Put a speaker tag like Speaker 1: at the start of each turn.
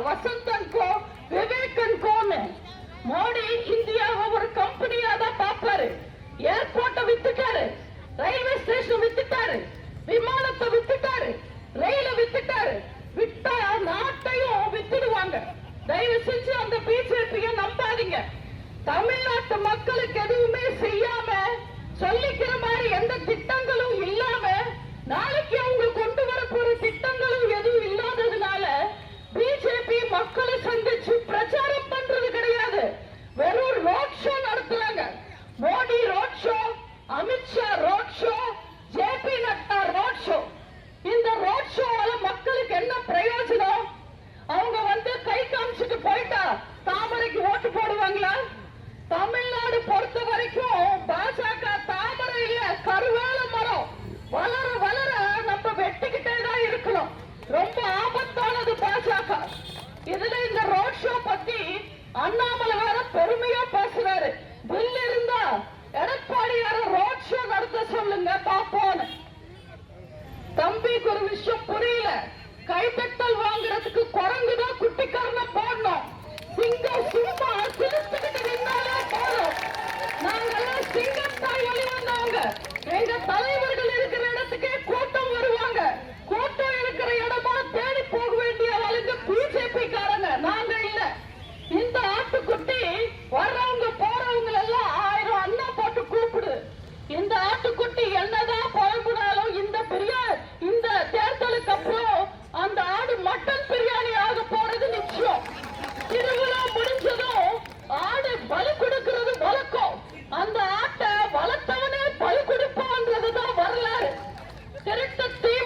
Speaker 1: வசந்தன் கோ மோடி இந்தியாவை ஒரு கம்பெனியா தான் பாப்பாரு ஏர்போர்ட்டை வித்துட்டாரு. Railway station வித்துட்டாரு. விமானத்தை வித்துட்டாரு. ரயில வித்துட்டாரு. விட்டா நாட்டையும் வித்துடுவாங்க. தயவு செஞ்சு அந்த பிஜேபிய நம்பாதீங்க. தமிழ்நாட்டு மக்களுக்கு எதுவுமே செய்யாம சொல்லிக்கிற மாதிரி எந்த திட்டம் பாப்போம் தம்பிக்கு ஒரு விஷயம் புரியல. கைத்த